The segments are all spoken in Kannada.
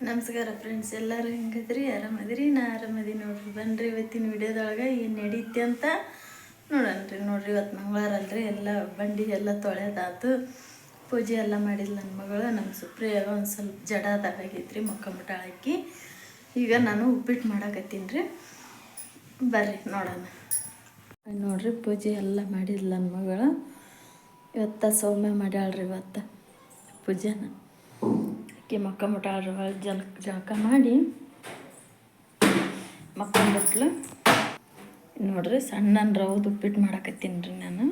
ನಮಸ್ಕಾರ ಫ್ರೆಂಡ್ಸ್ ಎಲ್ಲರೂ ಹೆಂಗದ್ರಿ? ಆರಾಮದಿರಿ? ನಾ ಆರಾಮದಿ ನೋಡ್ರಿ. ಬನ್ರಿ ಇವತ್ತಿನ ವಿಡಿಯೋದೊಳಗೆ ಏನು ನಡೀತಿ ಅಂತ ನೋಡೋಣ ರೀ ನೋಡ್ರಿ ಇವತ್ತು ಮಂಗಳವಾರ ಅಲ್ರಿ. ಎಲ್ಲ ಬಂಡಿ ಎಲ್ಲ ತೊಳೆದಾತು. ಪೂಜೆ ಎಲ್ಲ ಮಾಡಿಲ್ಲ ನನ್ನ ಮಗಳು. ನಮ್ಮ ಸುಪ್ರಿಯಾಗ ಒಂದು ಸ್ವಲ್ಪ ಜಡ ಆಗೈತ್ರಿ ಮುಟ ಹಾಕಿ ಈಗ ನಾನು ಉಪ್ಪಿಟ್ಟು ಮಾಡಾಕತ್ತೀನಿ ರೀ ಬರ್ರಿ, ನೋಡೋಣ. ನೋಡ್ರಿ, ಪೂಜೆ ಎಲ್ಲ ಮಾಡಿಲ್ಲ ನನ್ನ ಮಗಳು. ಇವತ್ತ ಸೌಮ್ಯ ಮಾಡ್ಯಾಳ್ರಿ ಇವತ್ತು ಪೂಜೆನ. ಅಕ್ಕಿ ಮಕ್ಕ ಹೊಳ್ಳಿ ಜಲ್, ಜಳಕ ಮಾಡಿ ಮಕ್ಕೊಂಡ್ಬಿಟ್ಲು ನೋಡ್ರಿ ಸಣ್ಣ ರವದ ಉಪ್ಪಿಟ್ಟು ಮಾಡಾಕತ್ತೀನಿ ನಾನು.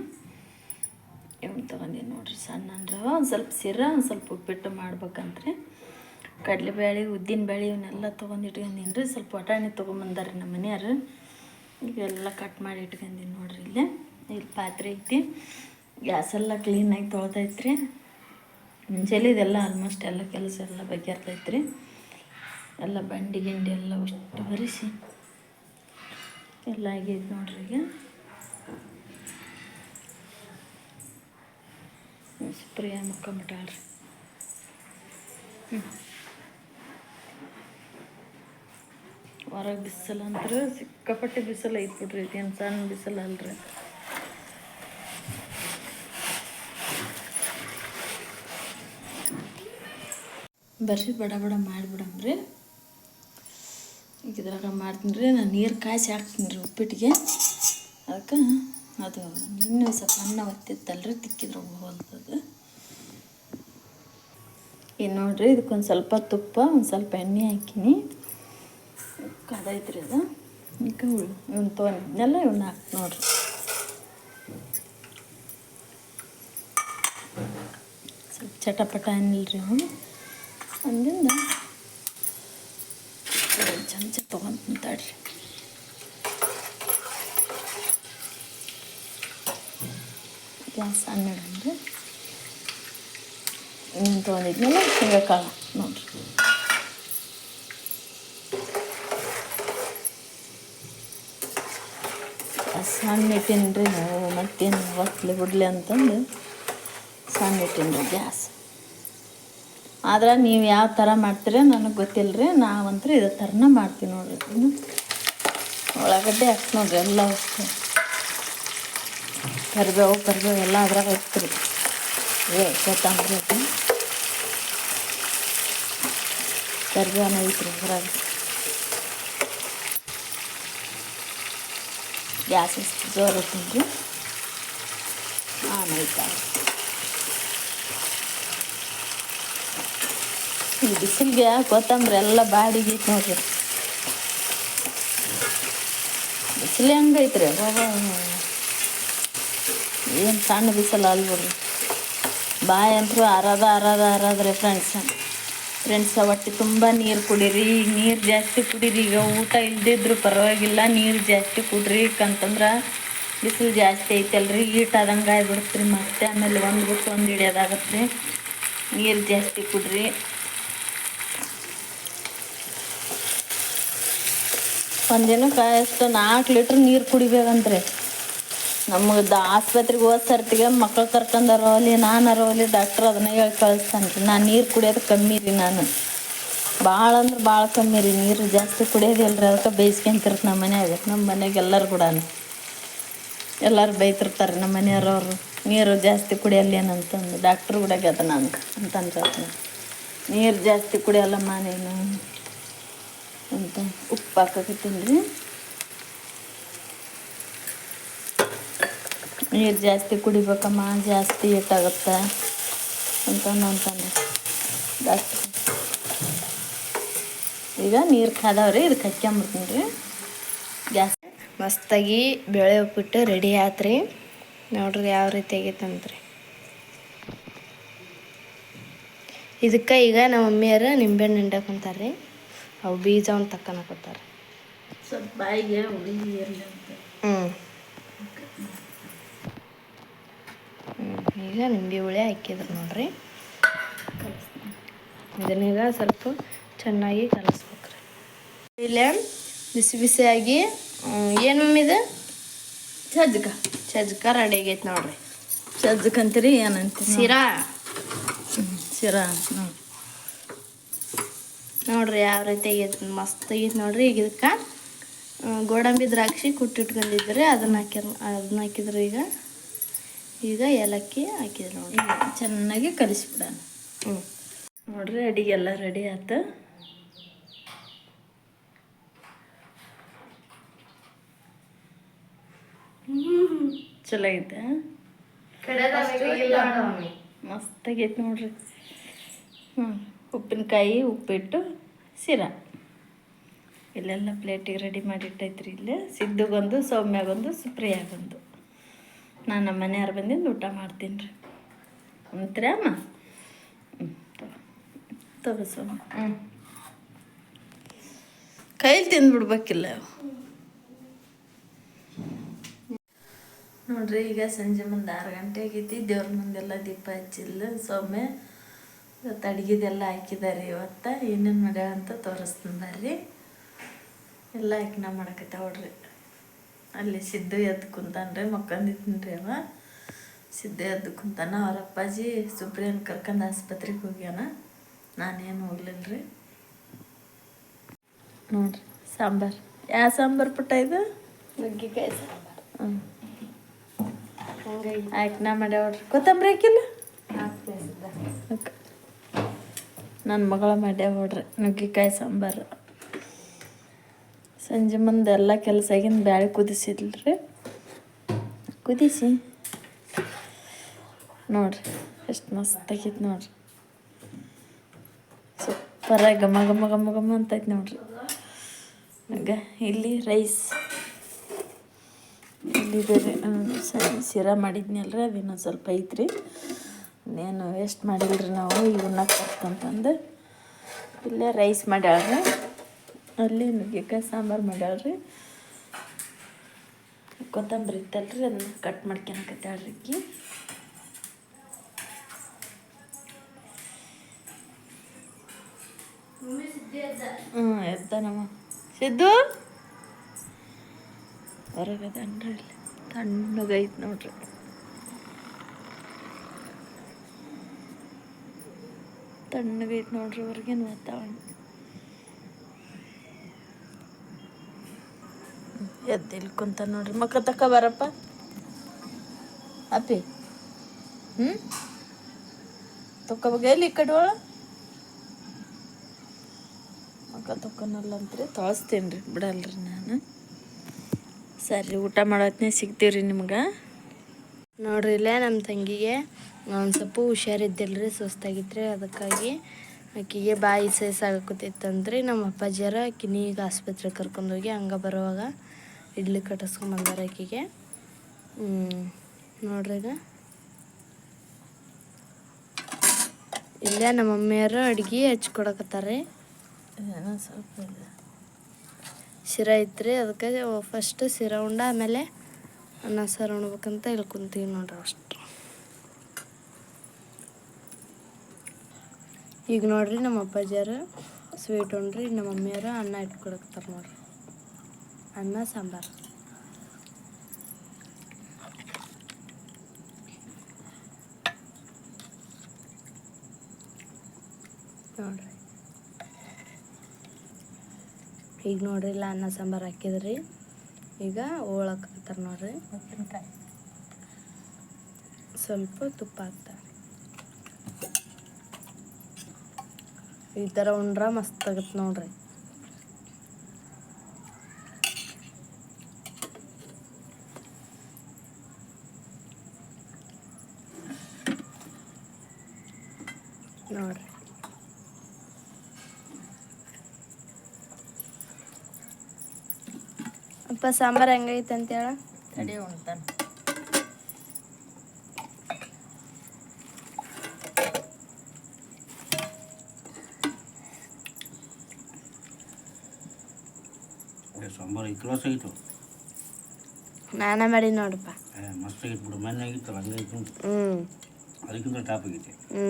ಏನು ತೊಗೊಂಡೀನಿ ನೋಡ್ರಿ ಸಣ್ಣ ರವ ಒಂದು ಸ್ವಲ್ಪ ಸಿರ, ಒಂದು ಸ್ವಲ್ಪ ಉಪ್ಪಿಟ್ಟು ಮಾಡ್ಬೇಕಂತ್ರಿ. ಕಡಲೆಬೇಳೆ ಉದ್ದಿನಬೇಳೆ ಇವನ್ನೆಲ್ಲ ತೊಗೊಂಡು ಇಟ್ಕೊಂಡೀನಿ ರೀ. ಸ್ವಲ್ಪ ವಟಾಣಿ ತೊಗೊಂಬಂದಾರ್ರಿ ನಮ್ಮ ಮನೆಯವ್ರು ಇವೆಲ್ಲ ಕಟ್ ಮಾಡಿ ಇಟ್ಕೊಂಡಿನಿ ನೋಡ್ರಿ ಇಲ್ಲೇ. ಇಲ್ಲಿ ಪಾತ್ರೆ ಐತಿ. ಗ್ಯಾಸೆಲ್ಲ ಕ್ಲೀನಾಗಿ ತೊಳ್ದೈತ್ರಿ. ಮುಂಚೆಲಿ ಇದೆಲ್ಲ ಆಲ್ಮೋಸ್ಟ್ ಎಲ್ಲ ಕೆಲಸ ಎಲ್ಲ ಬಗೆಹರ್ತೈತ್ರಿ ಎಲ್ಲ ಬಂಡಿ ಗಿಂಡಿ ಎಲ್ಲ ಅಷ್ಟು ಬರಿಸಿ ಎಲ್ಲ ಆಗೈತೆ ನೋಡ್ರಿ ಈಗ. ಸ್ಪ್ರೇ ಮುಕ್ಕೊಂಬಿಟ್ಟಾಳ್ರಿ. ಹೊರಗೆ ಬಿಸಿಲು ಅಂತಾರೆ ಸಿಕ್ಕಾಪಟ್ಟೆ ಬಿಸಿಲು ಐತೆ ಬಿಡ್ರಿ, ಇದೇನು ಸಣ್ಣ ಬಿಸಿಲು ಅಲ್ರಿ ಬರ್ರಿ, ಬಡ ಬಡ ಮಾಡಿಬಿಡಮ್ರಿ ಈಗ ಇದ್ರಾಗ ಮಾಡ್ತೀನಿ ರೀ ನಾನು ನೀರು ಕಾಯಿಸಿ ಹಾಕ್ತೀನಿ ರೀ ಉಪ್ಪಿಟ್ಟಿಗೆ ಅದಕ್ಕೆ ಅದು ಇನ್ನೂ ಸ್ವಲ್ಪ ಅನ್ನ ಒತ್ತಿತ್ತಲ್ರಿ, ತಿಕ್ಕಿದ್ರೆ ಹೋಗ್ತದೆ ಈಗ ನೋಡಿರಿ, ಇದಕ್ಕೊಂದು ಸ್ವಲ್ಪ ತುಪ್ಪ, ಒಂದು ಸ್ವಲ್ಪ ಎಣ್ಣೆ ಹಾಕಿನಿ. ಕದೈತ್ರಿ ಅದು. ಈಗ ಇವ್ನು ತೊಗೊಂಡಿದ್ನೆಲ್ಲ ಇವ್ನ ಹಾಕಿ ನೋಡ್ರಿ. ಸ್ವಲ್ಪ ಚಟಪಟ ಅನ್ನಿಲ್ರಿ ಅವನು ಅಂದಿಂದ ಎರಡು ಚಮಚ ತೊಗೊಂಡು ನಿಂತಾಡ್ರಿ ಗ್ಯಾಸ್ ಹನ್ನೆರಡು ಇನ್ನೊಂದು ತೊಗೊಂಡಿದ್ಮೇಲೆ ಶೇಂಗಾಕಾಳು ನೋಡ್ರಿ ಸಣ್ಣ ಇಟ್ಟಿನಿ ರೀ ನಾವು ಮತ್ತೇನು ಒಟ್ಲಿ ಬಿಡ್ಲಿ ಅಂತಂದು ಸಣ್ಣ ಇಟ್ಟಿನಿ ರೀ ಗ್ಯಾಸ್ ಆದ್ರೆ ನೀವು ಯಾವ ಥರ ಮಾಡ್ತೀರ ನನಗೆ ಗೊತ್ತಿಲ್ಲ ರೀ ನಾವಂತೂ ಇದೇ ಥರನ ಮಾಡ್ತೀವಿ ನೋಡ್ರಿ ಒಳಗಡ್ಡೆ ಹಾಕಿ ನೋಡ್ರಿ ಎಲ್ಲ ಅಷ್ಟು. ಕರಿಬೇವು ಕರಿಬೇವು ಎಲ್ಲ ಅದ್ರಾಗ ಹಾಕ್ತೀರಿ. ಏ, ಕೊತ್ತಂಬರಿ ಐತಿ ಕರಿಬೇವನ ಐತ್ರಿ ಅದ್ರಾಗ. ಗ್ಯಾಸ್ ಜೋರು ಐತಿ ಆಮೇಲೆ ಈ ಬಿಸಿಲಿಗೆ ಕೊತ್ತಂಬರಿ ಎಲ್ಲ ಬಾಡಿಗೆ ನೋಡ್ರಿ. ಬಿಸಿಲು ಹೆಂಗೈತ್ರಿ. ಏನು ಸಣ್ಣ ಬಿಸಿಲು ಅಲ್ಬಿಡ್ರಿ ಬಾಯ್ ಅಂತೂ ಅರದ ಅರದ ಅರದ್ರಿ ಫ್ರೆಂಡ್ಸ್ ಫ್ರೆಂಡ್ಸ್ ಒಟ್ಟು ತುಂಬ ನೀರು ಕುಡೀರಿ. ಈಗ ನೀರು ಜಾಸ್ತಿ ಕುಡೀರಿ. ಈಗ ಊಟ ಇಲ್ದಿದ್ರು ಪರವಾಗಿಲ್ಲ. ನೀರು ಜಾಸ್ತಿ ಕುಡ್ರಿ. ಅಂತಂದ್ರೆ ಬಿಸಿಲು ಜಾಸ್ತಿ ಐತಲ್ರಿ. ಈಟ್ ಆದಂಗೆ ಆಗ್ಬಿಡ್ತ್ರಿ. ಮತ್ತೆ ಆಮೇಲೆ ಒಂದು ಬಿಟ್ಟು ಒಂದು ಹಿಡಿಯೋದಾಗತ್ತೆ ನೀರು ಜಾಸ್ತಿ ಕುಡ್ರಿ. ಒಂದಿನಕ್ಕೆ ಎಷ್ಟು ನಾಲ್ಕು ಲೀಟ್ರ್ ನೀರು ಕುಡಿಬೇಕಂತ್ರಿ. ನಮಗೆ ಆಸ್ಪತ್ರೆಗೆ ಹೋದ ಸರ್ತಿಗೆ ಮಕ್ಳು ಕರ್ಕೊಂಡು ಅರೋಲಿ ನಾನು ಅರೋಲಿ ಡಾಕ್ಟ್ರ್ ಅದನ್ನ ಹೇಳಿ ಕಳಿಸ್ತಾನೆ ನಾನು ನೀರು ಕುಡಿಯೋದು ಕಮ್ಮಿ ರೀ ನಾನು. ಭಾಳ ಅಂದ್ರೆ ಭಾಳ ಕಮ್ಮಿ ರೀ, ನೀರು ಜಾಸ್ತಿ ಕುಡಿಯೋದಿಲ್ಲ ರೀ ಅದಕ್ಕೆ ಬೇಯಿಸ್ಕೊಂತಿರ್ತ ನಮ್ಮ ಮನ್ಯಾಗ ನಮ್ಮ ಮನೆಗೆ ಎಲ್ಲರೂ ಕೂಡ ಎಲ್ಲರೂ ಬೈತಿರ್ತಾರೆ ನಮ್ಮ ಮನೆಯವ್ರವ್ರು ನೀರು ಜಾಸ್ತಿ ಕುಡಿಯಲ್ಲೇನಂತಂದು ಡಾಕ್ಟ್ರು ಕೂಡ ಗೆದ ನಾನು ಅಂತಂದ್ರೆ ನೀರು ಜಾಸ್ತಿ ಕುಡಿಯಲ್ಲಮ್ಮ ನೀನು ಅಂತ ಉಪ್ಪು ಹಾಕಕತ್ತೀನಿ ರೀ ನೀರು ಜಾಸ್ತಿ ಕುಡಿಬೇಕಮ್ಮ, ಜಾಸ್ತಿ ಏಟಾಗುತ್ತೆ ಅಂತಂದು ಅಂತಂದು ಜಾಸ್ತಿ. ಈಗ ನೀರು ಕಾದವ್ರಿ, ಇದಕ್ಕೆ ಹಚ್ಕೊಂಬಿಡ್ತೀನಿ ರೀ. ಗ್ಯಾಸ್. ಮಸ್ತಾಗಿ ಬೇಳೆ ಉಪ್ಪಿಟ್ಟು ರೆಡಿ ಆತ್ರಿ. ನೋಡ್ರಿ ಯಾವ ರೀತಿ ಆಗೈತಂತ್ರಿ ಇದಕ್ಕೆ ಈಗ ನಮ್ಮ ಮಮ್ಮಿಯರು ನಿಂಬೆಹಣ್ಣು ಹಿಂಡಕ್ಕೆ ಅವು ಬೀಜವನ್ನು ತಕ್ಕನಕೋತಾರೆ ಸ್ವಲ್ಪ ಬಾಯಿಗೆ ಹುಳಿ ಇರಲಿ ಅಂತ. ಹ್ಞೂ ಈಗ ನಿಂಬೆ ಹುಳಿ ಹಾಕಿದ್ರು ನೋಡ್ರಿ. ಇದನ್ನೀಗ ಸ್ವಲ್ಪ ಚೆನ್ನಾಗಿ ಕಲಿಸ್ಬೇಕ್ರಿ. ಇಲ್ಲೇ ಬಿಸಿ ಬಿಸಿಯಾಗಿ ಏನು ಮಮ್ಮಿ ಇದು? ಸಜ್ಜಕ ಚಜ್ಕ ರೆಡಿ ಆಗೈತೆ ನೋಡ್ರಿ. ಸಜ್ಜಕಂತೀರಿ ಏನಂತ ಸಿರಾ ಶಿರಾ ಹ್ಞೂ ನೋಡ್ರಿ ಯಾವ ರೀತಿ ಆಗೈತೆ. ಮಸ್ತ್ ಆಗೈತೆ ನೋಡ್ರಿ. ಈಗ ಇದಕ್ಕೆ ಗೋಡಂಬಿ ದ್ರಾಕ್ಷಿ ಕುಟ್ಟಿಟ್ಕೊಂಡಿದ್ರಿ. ಅದನ್ನ ಹಾಕ್ಯಾರ ಅದನ್ನ ಹಾಕಿದ್ರು ಈಗ. ಈಗ ಏಲಕ್ಕಿ ಹಾಕಿದ್ರು ನೋಡ್ರಿ. ಚೆನ್ನಾಗಿ ಕಲಿಸ್ಬಿಡೋಣ. ಹ್ಞೂ ನೋಡ್ರಿ ಅಡಿಗೆಲ್ಲ ರೆಡಿ ಆಯ್ತು ಚಲೋ ಐತೆ ಮಸ್ತ್ ಆಗೈತೆ ನೋಡ್ರಿ. ಹ್ಞೂ ಉಪ್ಪಿನಕಾಯಿ, ಉಪ್ಪಿಟ್ಟು ಸಿರಾ ಇಲ್ಲೆಲ್ಲ ಪ್ಲೇಟಿಗೆ ರೆಡಿ ಮಾಡಿಟ್ಟೈತ್ರಿ ಇಲ್ಲೇ. ಸಿದ್ದುಗೊಂದು ಸೌಮ್ಯಾಗೊಂದು, ಸುಪ್ರಿಯಾಗೊಂದು. ನಾನು ನಮ್ಮ ಮನೆಯವ್ರು ಬಂದಿಂದ ಊಟ ಮಾಡ್ತೀನಿ ರೀ. ಅಂತೀರಾ ಅಮ್ಮ ಹ್ಞೂ ಹ್ಞೂ ಕೈಲಿ ತಿಂದ್ಬಿಡ್ಬೇಕಿಲ್ಲ ನೋಡ್ರಿ, ಈಗ ಸಂಜೆ ಮುಂದೆ ಆರು ಗಂಟೆ ಆಗೈತಿ. ದೇವ್ರ ಮುಂದೆಲ್ಲ ದೀಪ ಹಚ್ಚಿಲ್ಲ ಸೌಮ್ಯ ಇವತ್ತು ಅಡುಗೆದೆಲ್ಲ ಹಾಕಿದ್ದಾರೆ ಇವತ್ತು. ಏನೇನು ಮಾಡ್ಯಾವ ಅಂತ ತೋರಿಸ್ತೀನಿ ಬರ್ರಿ. ಎಲ್ಲ ಹಾಕಿ ನಾ ಮಾಡಕತ್ತ ನೋಡ್ರಿ. ಅಲ್ಲಿ ಸಿದ್ದು ಎದ್ದು ಕುಂತಾನ್ರಿ ಮಕ್ಕಂದಿತ್ತೀನ್ರಿ ಅವ. ಸಿದ್ದು ಎದ್ದು ಕುಂತಾನ. ಅವ್ರ ಅಪ್ಪಾಜಿ ಸುಪ್ರಿಯನ್ ಕರ್ಕೊಂಡು ಆಸ್ಪತ್ರೆಗೆ ಹೋಗ್ಯಾನ. ನಾನೇನು ಹೋಗ್ಲಿಲ್ಲ ರೀ ನೋಡ್ರಿ ಸಾಂಬಾರು. ಯಾವ ಸಾಂಬಾರು ಪುಟ್ಟ ಇದು? ನುಗ್ಗಿಕಾಯಿ ಸಾಂಬಾರು. ಹ್ಞೂ ಹಂಗಾಗಿ ಆಯ್ತು ನಾ ಮಾಡ್ಯಾವ್ರಿ ಕೊತ್ತಂಬರಿ ಹಾಕಿಲ್ಲ? ಹಾಕ್ತೀನಿ ನನ್ನ ಮಗಳ ಮಾಡ್ಯಾವ ನೋಡ್ರಿ, ನುಗ್ಗಿಕಾಯಿ ಸಾಂಬಾರು. ಸಂಜೆ ಮುಂದೆ ಎಲ್ಲ ಕೆಲಸ ಆಗಿನ ಬ್ಯಾಳೆ ಕುದಿಸಿದ್ರಿ ಕುದಿಸಿ. ನೋಡ್ರಿ, ಎಷ್ಟು ಮಸ್ತ್ ಆಗೈತೆ ನೋಡ್ರಿ. ಸೂಪರಾಗಿ ಘಮ ಘಮ ಘಮ ಘಮ ಅಂತೈತೆ ನೋಡ್ರಿ. ಹಂಗ, ಇಲ್ಲಿ ರೈಸ್. ಇಲ್ಲಿ ಬೇರೆ ಶಿರಾ ಮಾಡಿದ್ನಲ್ರಿ ಅದು ಇನ್ನೊಂದು ಸ್ವಲ್ಪ ಐತ್ರಿ. ಇನ್ನೇನು ವೇಸ್ಟ್ ಮಾಡಿಲ್ರಿ ನಾವು ಇವನ್ನ ಬರ್ತಂತಂದು ಇಲ್ಲೇ ರೈಸ್ ಮಾಡ್ಯಾಳ್ರಿ. ಅಲ್ಲಿ ನುಗ್ಗೆಕಾಯಿ ಸಾಂಬಾರು ಮಾಡ್ಯಾಳ್ರಿ. ಕೊತ್ತಂಬರಿ ಇತ್ತಲ್ರಿ, ಅದನ್ನ ಕಟ್ ಮಾಡ್ಕೊಳಕತ್ತಾಳ್ರಿ ಅಕ್ಕಿ. ಹ್ಞೂ ಎದ್ದಾನಮ್ಮ ಸಿದ್ದು. ಹೊರಗದನ್ರಿ ಇಲ್ಲಿ ತಣ್ಣಗೈತೆ ನೋಡ್ರಿ. ತಣ್ಣಗೈತೆ ನೋಡ್ರಿ, ಹೊರಗಿನ ವಾತಾವರಣ. ಎದ್ದಿಲ್ಲಿ ಕುಂತ ನೋಡ್ರಿ? ಮಕ್ಕ ತಕ್ಕ ಬರಪ್ಪ. ಅಪ್ಪಿ. ಹ್ಞೂ ತಕ್ಕೋಬೇಕು ಎಲ್ಲಿ ಈ ಮಕ್ಕ ತಕ್ಕೊನಲ್ಲ ಅಂತ್ರಿ, ತೊಳಸ್ತೀನಿ ರೀ, ಬಿಡಲ್ರಿ ನಾನು. ಸರಿ, ಊಟ ಮಾಡತ್ನೇ ಸಿಗ್ತೀವ್ರಿ ನಿಮ್ಗೆ. ನೋಡ್ರಿ ಇಲ್ಲೇ ನಮ್ಮ ತಂಗಿಗೆ. ಒಂದು ಸ್ವಲ್ಪ ಹುಷಾರಿದ್ದಿಲ್ರಿ ಸುಸ್ತಾಗಿತ್ತು ಅದಕ್ಕಾಗಿ ಆಕಿಗೆ ಬಾಯಿ ಸೇಸಾಗಕತ್ತಿತ್ತಂದ್ರಿ ನಮ್ಮ ಅಪ್ಪಾಜಿಯರ ಆಕಿನ ಈಗ ಆಸ್ಪತ್ರೆಗೆ ಕರ್ಕೊಂಡೋಗಿ ಹಂಗೆ ಬರುವಾಗ ಇಡ್ಲಿ ಕಟ್ಟಿಸ್ಕೊಂಬಂದಾರ ಆಕಿಗೆ. ನೋಡ್ರಿ ಈಗ. ಇಲ್ಲೇ ನಮ್ಮ ಮಮ್ಮಿಯರು ಅಡ್ಗೆ ಶಿರ ಶಿರಾ ಐತ್ರಿ ಅದಕ್ಕೆ ಫಸ್ಟ್ ಶಿರ ಉಂಡ ಆಮೇಲೆ ಅನ್ನ ಸಾರು ಉಣ್ಬೇಕಂತ ಇಲ್ಲಿ ಕುಂತೀವಿ ನೋಡ್ರಿ ಅಷ್ಟು. ಈಗ ನೋಡ್ರಿ ನಮ್ಮ ಅಪ್ಪಾಜಿಯರು ಸ್ವೀಟ್ ಉಣ್ರಿ ನಮ್ಮ ಮಮ್ಮಿಯರು ಅನ್ನ ಇಟ್ಕೊಡಕ್ತಾರ ನೋಡ್ರಿ. ಅನ್ನ ಸಾಂಬಾರು. ನೋಡ್ರಿ. ಈಗ ನೋಡ್ರಿ ಇಲ್ಲ ಅನ್ನ ಸಾಂಬಾರು ಹಾಕಿದ್ರಿ. ಈಗ ಹೋಳಕ್ತಾರ ನೋಡ್ರಿ. ಉಪ್ಪಿನಕಾಯಿ. ಸ್ವಲ್ಪ ತುಪ್ಪ ಹಾಕ್ತಾರೆ. ಈ ಥರ ಉಂಡ್ರ ಮಸ್ತ್ ಆಗತ್ತೆ ನೋಡ್ರಿ. ನೋಡ್ರಿ. ಅಪ್ಪ ಸಾಂಬಾರು ಹೆಂಗೈತೆ ಅಂತೇಳ ತಡಿ ಉಣ್ತಾನೆ. ಏ ಸಾಂಬಾರು ಕ್ಲಾಸ್ ಆಗಿತ್ತು ನಾನೇ ಮಾಡಿ ನೋಡಪ್ಪ. ಮಸ್ತ್ ಆಗಿತ್ತು ಬಿಡು ಮೊನ್ನೆ ಆಗಿತ್ತು ಹಂಗೆ ಹ್ಞೂ ಅದಕ್ಕಿಂತ ಟಾಪ್ ಆಗೈತೆ. ಹ್ಞೂ